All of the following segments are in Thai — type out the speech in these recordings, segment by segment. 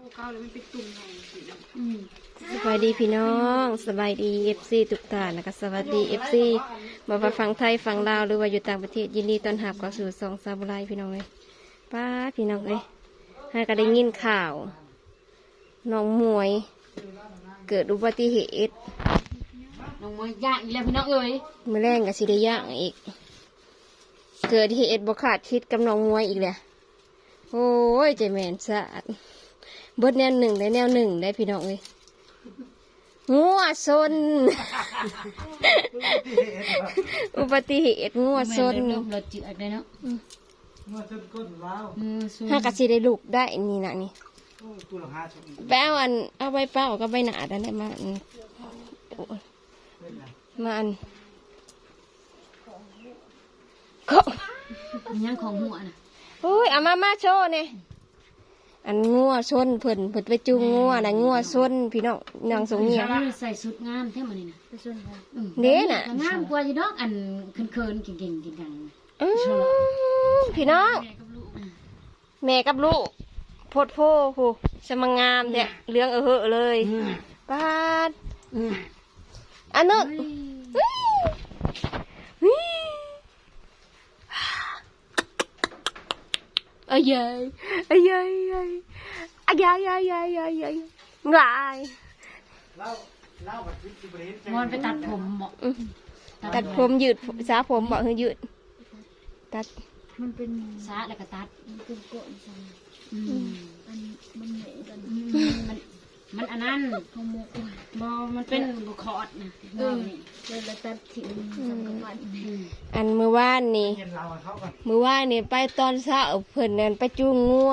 เอาข้าวแล้วมันเป็นตุ่มในสิอืมสบายดีพี่น้องสบายดีเอฟซีทุกท่านนะคะสวัสดีเอฟซีมาว่าฟังไทยฟังลาวหรือว่าอยู่ต่างประเทศยินดีต้อนรับเข้าสู่ซองซาบุไรพี่น้องเลยป้าพี่น้องเลยให้ก็ได้ยินข่าวน้องมวย เกิดอุบัติเหตุน้องมวยย่างอีกแล้วพี่น้องเอ้ยมือแรงกับสิได้ย่างอีก เกิดเหตุบกขาดคิดกับน้องมวยอีกเลยโอ้ยใจแมนสะอาด เบิดแนวหนึ่งได้แนวหนึ่งได้พี่น้องเลยงัวซนอุบัติเหตุงัวซนเริ่มรถจืดเลยเนาะเมื่อต้นก้นว้าวมือสูงห้ากะสิได้ลูกได้นี่นะนี่โอ้ตัวละห้าชั่วโมงไปเอาอันเอาใบเป้ากับใบหนาดันได้มาอันเล่นนะมาอันก็ยังของหัวน่ะโอ้ยเอามามาโชว์เนี่ย อันงัวซนเพิ่นเพิ่นไปจูงงัวนะงัวซนพี่น้องนางสงเงียมใส่สุดงามแท้มันนี่นะไปส่วนของอืมเด้น่ะ งามกว่าอยู่ดอกอันเคินๆเก่งๆเก่งอืมพี่น้อง แม่กับลูกแม่กับลูกโพดโพผู้สมงามเนี่ยเลี้ยงเออเหอะเลยๆอืมปาดอืมอันนู้นวิ อ้ยยัยอ้ยยัยอ้ยยัยอ้ยยัยอ้ยยัยงายเล่าเล่ากับจิ๊บจิ๊บเรนมอนไปตัดผมบ่อืมตัดผมยืดสาผมบอกให้ยืด ตัด มันเป็นซาแล้วก็ตัด มันเป็นโกะสั่งอืมอันมันเหนื่อยกันอืมมัน มันอันนั้นเขาโมกบ่มันเป็นบุคอดนะเออเลยละตัดถิ่นสำคัญอืมอันมือว่านนี่เย็นเราให้เขากันมือว่านนี่ไปตอนเช้าเพิ่นนั่นไปจูงงัว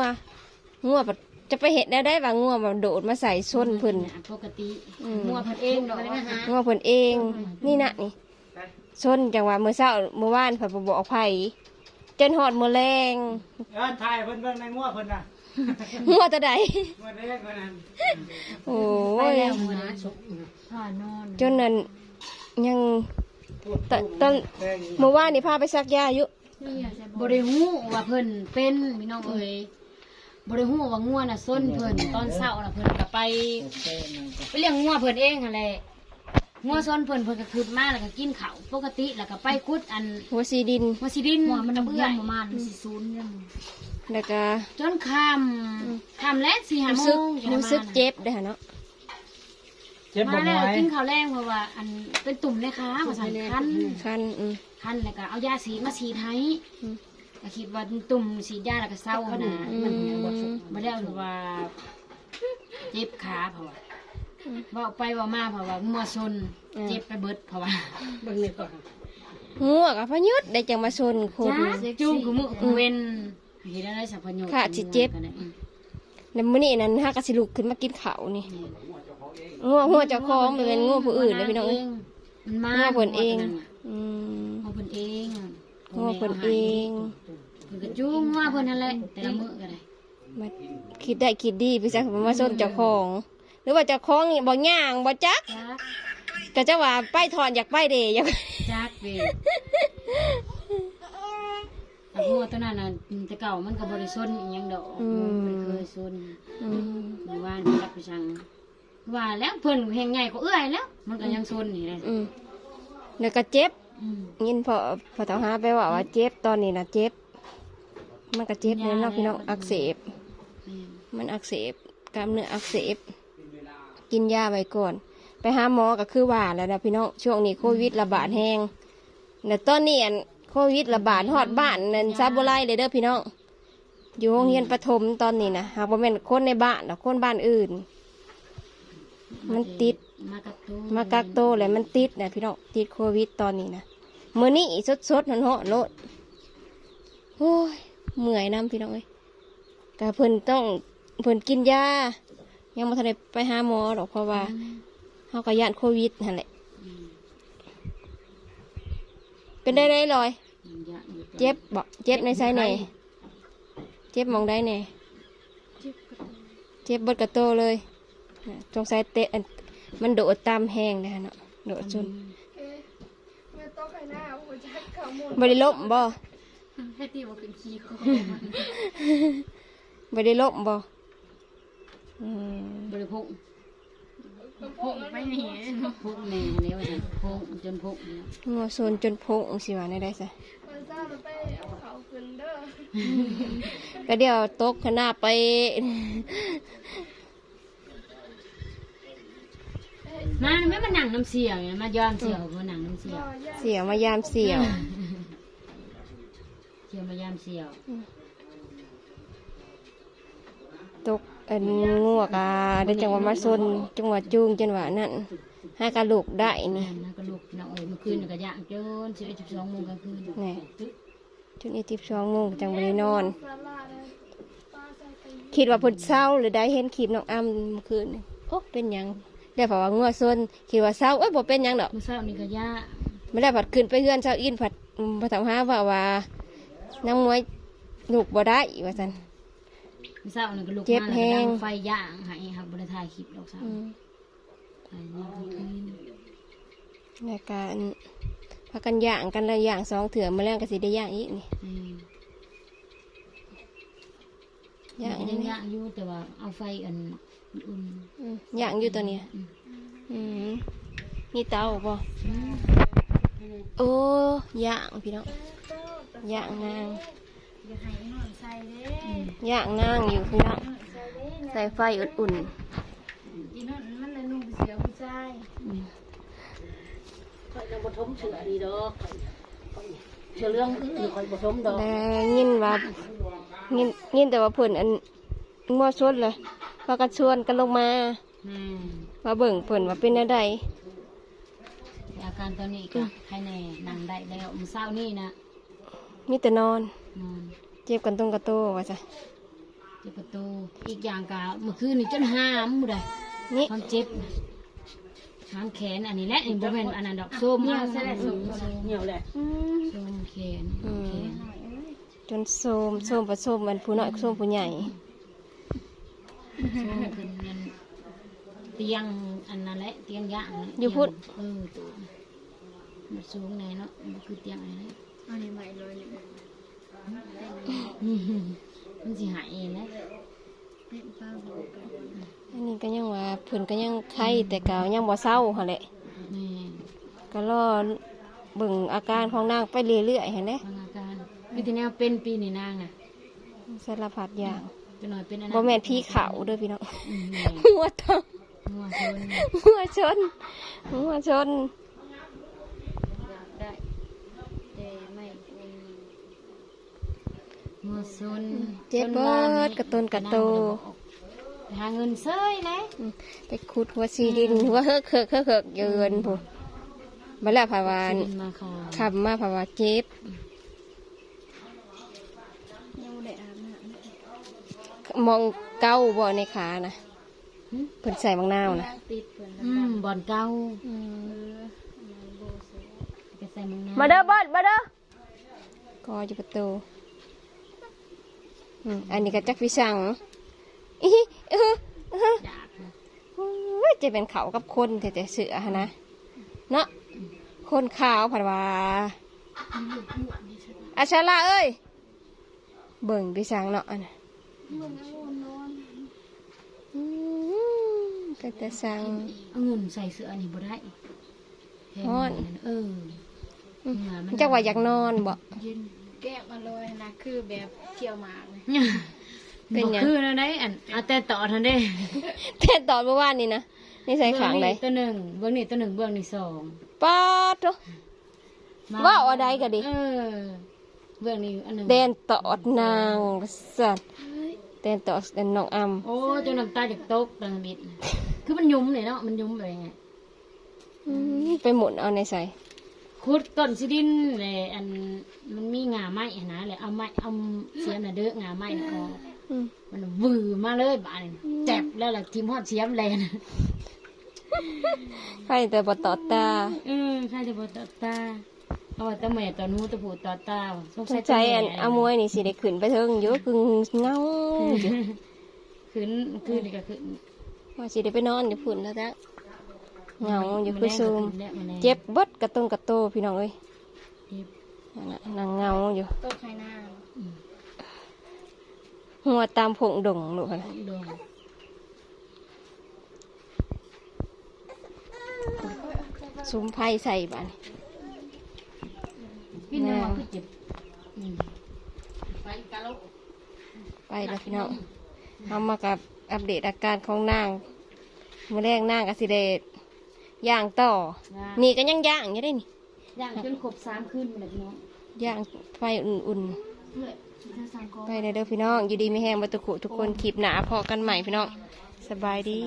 งัวบัดจะไปเห็นได้ได้ว่างัวมันโดดมาใส่ส้นเพิ่นอัปกติอืม มัวเพิ่นเองดอกนะฮะงัวเพิ่นเอง นี่นะนี่ส้นจังหวะมื้อเช้ามื้อวานเพิ่นบ่บอกไผจนฮอดมื้อแรงเอิ้นถ่ายเพิ่นเบิ่งในงัวเพิ่นน่ะ งัวตัวใดงัวแรกเพิ่นนั่นโอ้ไปยแล้วมื้อนะสุกผ่านอนจนนั้นยังพูดตตอนแดงอยู่มื้อวานนี่พาไปซักยาอยู่นี่อยากจะบบ่อกได้ฮู้ว่าเพิ่นเป็นพี่น้องเอ้ยบ่ได้ฮู้ว่างัวน่ะส้นเพิ่นตอนเช้าน่ะเพิ่นก็ไป ไปเลี้ยงงัวเพิ่นเองหั่นแหละ งัวส้นเพิ่นเพิ่นก็ขุดมาแล้วก็กินข้าวปกติแล้วก็ไปขุดอันหัวซีดิน หัวสิดินหัวมันกับเบื่เบื่ออประมาณสี่ศูนย์เนี่ยแล้วก็จนค่ำค่ำแล้ว4-5โมรู้สึกงจะได้รู้มาสึกน่ะเจ็บเด้อเนาะเจ็บบ่มาไหแล้วมกินข้าวแรงเพราะว่า อันเป็นตุ่มในขาว่าซั่นคันคันอืม คันแล้วก็เอายาสีมาฉีดให้อืม ก็คิดว่าตุ่มฉีดยาแล้วก็เศร้านะอืมมันบ่ได้เอาว่าเจ็บขาเพราะว่า เว่าไปเว่ามาเพราะว่างัวซนเจ็บไปเบิดเพราะว่าเบิ่งนี่ก่อนงัวกับพะยุดได้จังมาชนคนจ้าจุ้งกูมือกูเว้นเห็นอะไรสัพพโยค่ะสิเจ็บ กันนี่ยอืมแล้วมื้อนี้นั้นฮากะสิลุกขึ้นมากินข้าวนี่งัวงัวเจ้าของบ่แม่นงัวผู้อื่นเลยพี่น้องเอ้ยมันมางัวเพิ่นเองงัวอืมเพิ่นเองงัวเพิ่นเอง เพิ่นก็จุ้งงัวเพิ่นนั่นแหละแต่ละมื้อก็ได้มาคิดได้คิดดีพี่จักมาชนเจ้าของห รือว่าเจ้าของนี่บ่ย่างบ่จักจักก็จะว่าไปถอนอยากไปเด้อยาก จักเว้ยแต่งัวตัวนั้นน่ะแต่เก่ามันก็บ่ได้ซนอีหยังดอกมันเคยซนอืมเมื่อวานนี่รับไปสั่งว่าแล้วเพิ่นแห่งใหญ่ก็เอื้อยแล้ว มันก็ยังซนนี่เลยอืมแล้วก็เจ็บ อืม ยินพอพอเฒ่าหาไปว่าว่าเจ็บตอนนี้น่ะเจ็บ มันก็เจ็บเลยเนาะพี่น้องอักเสบ แม่นมันอักเสบกล้ามเนื้ออักเสบ กินยาไว้ก่อน ไปหาหมอก็คือว่าแล้วนะพี่น้องช่วงนี้โควิดระบาดแห้งแต่ตอนนี้อันโควิดระบาดฮอดบ้านนั่นซาบุไรเลยเด้อพี่น้องอยู่โรงเรียนประถมตอนนี้นะหากว่าเป็นคนในบ้านนะคนบ้านอื่น มันติดมากักตัวมากักโตวแล้วมันติดนะพี่น้องติดโควิดตอนนี้นะเมื้อนี้สดสดหอนๆโลดโอ้ยเมื่อยน้ำพี่น้องเอ้ยแต่เพิ่นต้องเพิ่นกินยา ยังไม่ทันได้ไปหาหมอหรอกเพราะว่าเขาก็ยานโควิดนั่นแหละอืมเป็นได้ได้ลอยยังยะอยู่เจ็บบอกเจ็บในไซไหนเจ็บหมองได้แน่เจ็บเบดกระโตเลยน่ะสงสัยเตะอันมันโดดตามแห้งนะเนาะโดดจนไม่ต้องใครหน้าหัวใจขาวมูลบริล่มบ่ให้ตีว่าเป็นขี้เขาบริล่มบ่อืมบริ พกพวกไม่หนีพกแน่แล้วจ้ะพกจนพกเนี่ยงัวโซนจนพงสิว่าได้ได้ซะมันเศร้าเราไปเอาเขาขึ้นเด้อก็เดี๋ยวตกขนาไปมาไม่มานั่งน้ำเสียวเนี่ยมายอมเสียวมานั่งน้ำเสียวเสียวมายามเสียวเสียวมายามเสียว อ็นงัวกาได้จังหวะมาซนจังหวะจูงจังหวะนั้นให้กระลูกได้นี่นั่นนะก็ลูกน้องเอ๋ยเมื่อคืนนี่ก็ย่างจนสิบเอ็ดสิบสองโมงกลางคืนนี่จนอีทิพสองโมงจังบ่ได้นอนสาลาเลยป้าใส่กันคิดว่าเพิ่นเศร้าหรือได้เห็นคลิปน้องอ้ำเมื่อคืนนี่โอ้เป็นหยังได้เพราะว่างัวซนคิดว่าเศร้าเอ้ยบ่เป็นหยังดอก เมื่อเช้านี่ก็ย่าไม่ได้ผัดขึ้นไปเฮือนเช้าอินผัดอืมผัดถามหาว่าว่านางมวยลูกบ่ได้ว่าซั่น เมื่อเช้านี่ก็ลูกเจ็บมาแล้วก็แฮดังงไฟย่างให้ครับบริถ่ายคลิปดอกสาวอืมถ่ายนี่กลางคืนในการพากันย่างกันละย่างสองเถื่อมาแล้วก็สิได้ย่างอีกนี่อืมย่างยันี่งนะย่างอยู่แต่ว่าเอาไฟอันอุ่นอืมย่างอยู่ตัวเนี้ยอืมมีเตาบ่โอ้ย่างพี่น้องย่างนาง อย่าให้นอน ใส่เด้ย่างนางอยู่พี่น้องใส่ไฟอุ่นอีนั่นมันเลยนุ่งเสียผู้ชายข่อยจะบ่ทมเสือดีดอกเสือเรื่องอื่นข่อยบ่ทมดอกๆแต่ยินว่ายินยินแต่ว่าเพิ่นอันงัวชดเลยพากันชวนกันลงมาแม่มาเบิ่งเพิ่นว่าเป็นอะไรแต่อาการตอนนี้ก็ใครแน่นั่งได้แล้วมื้อเช้านี่นะมีแต่นอนนอน เจ็บกันตรงกระโตว่าจ้ะเจ็บประตูอีกอย่างก็เมื่อคืนนี่จนห้ามหมดเลยนี่ความเจ็บน่ะหางแขนอันนี้แหละนี่บ่แม่นอันนั้นดอกส้มเอาส้มเหี่ยวแหละอืมส้มแขนอืมแขนจนโซมโซมประโซมมันผู้น้อยโซมผู้ใหญ่ส้มขึ้นเงินเตียงอันนั้นแหละเตียงย่างนั่นแหละอยู่พุ่นเออตัวมันสูงแน่เนาะมันคือเตียงอะไรนะอันนี้ใหม่เลยนี่อื มมันสิหายเองนะเป็นป้าบอกกันอันนี้ก็ยังว่าเพิ่นก็ยังไข้แต่ก็ยังบ่เศร้าหั่นแหละนี่ก็รอเบิ่งอาการของนางไปเรื่อยๆหั่นแหละฟังอาการวิธีแนวเป็นปีนี่นางน่ะสารพัดอย่างจะหน่อยเป็นอันบ่แม่นพี่เขาเด้อพี่น้องอืมแม่หัวทองงัวชนหัวชนหัวชน ได้แต่ไม่เป็น งัวชนเจ็บเบิดกระตนกระโตไปหาเงินเซยเลยอืมไปขุดหัวซีดินหัวเฮิกเฮิกเฮิกเฮิกเยินผู้มาแล้วภาวานสิมาค่ะขับมาภาวาเจ็บยังไม่ได้อาบน้ำมองเก้าบ่ในขานะเพิ่นใส่บางนาวนะติดเพิ่นอืมบ่อนเก่าไปใส่มึงนะมาเด้อเบิดมาเด้อก็อยู่ประตู อืมอันนี้ก็จักวิสังอีเออเอออยากนะโอ้ยจะเป็นเขากับคนแต่แต่เสือหนนะเนาะคนขาวผัดว่าอาชาลาเอ้ย เบิ่งวิสังเนาะอันน่ะมันยังวนนอนอืมก็แต่สั่งเอาเงินใส่เสื้อนี่บ่ได้แพงฮ้อนเอออืมเหงื่อมันจักว่าอยากนอนบ่ เย็น แก้มาเลยนะคือแบบเที่ยวหมากเลยเป็นหยัง บ่คือแล้วได้อันเอาแต่ต่อทันได้แต่ตอนเมื่อวานนี่นะนี่ใส่ขางใดเบื้อนี้ตัวหนึ่งเบื้องนี้ตัวหนึ่งเบื้องนี้สองป้าดโตมว่าเอาใดก็ดี เออเบื้องนี้อันหนึ่งเดนตอดนางสัตว์เดนตอดเดนน้องอำโอ้จนน้ำตาจากตกตังบิดคือมันยุ่มเลยเนาะมันยุ่มเลยไงอืมไปหมุนเอาในใส่ ขุดต้นสิดินเลยอันมันมีงาไม้อะนะเลยเอาไม้เอาเสียมน่ะเด้องาไม้น่ะออกอืม มันวือมาเลยบ้านนี่เจ็บแล้วล่ะทีมฮอดเสียมเลยนะใครแต่บตอดตาเออใครจะบอกตาตาเอาไว้ตาแม่ตอนหูตะผูตาตาสงสสัยงใจอันอามวยนี่สิได้ขึ้นไปเทิงอยู่คือเงาอยู่ขึ้นขึ้นนี่ก็ขึ้นว่าสิได้ไปนอนอยู่พุ่นแล้วจ้ะ เงาอยู่คือซูมเจ็บบดกระตุ้นกระโตพี่น้องเอ้ยนางเงาอยู่โหัวตามผงดงหนูค่ะซุ้มไพ่ใส่บ้านพี่น้องไปแล้วพี่น้องเอามากับอัปเดตอาการของนางเมื่อแรกนางอสิเดต ย่างต่อ นี่ก็ยังย่างอยู่ได้นี่ย่างจนครบสามคืนไปเลยพี่น้องย่างไฟอุ่นเพื่อที่จะสั่งกอๆไปเลยเด้อพี่น้อง อยู่ดีไม่แห้งบัตุกุทุกคนคลิปหนาพอกันใหม่พี่น้อง สบายดี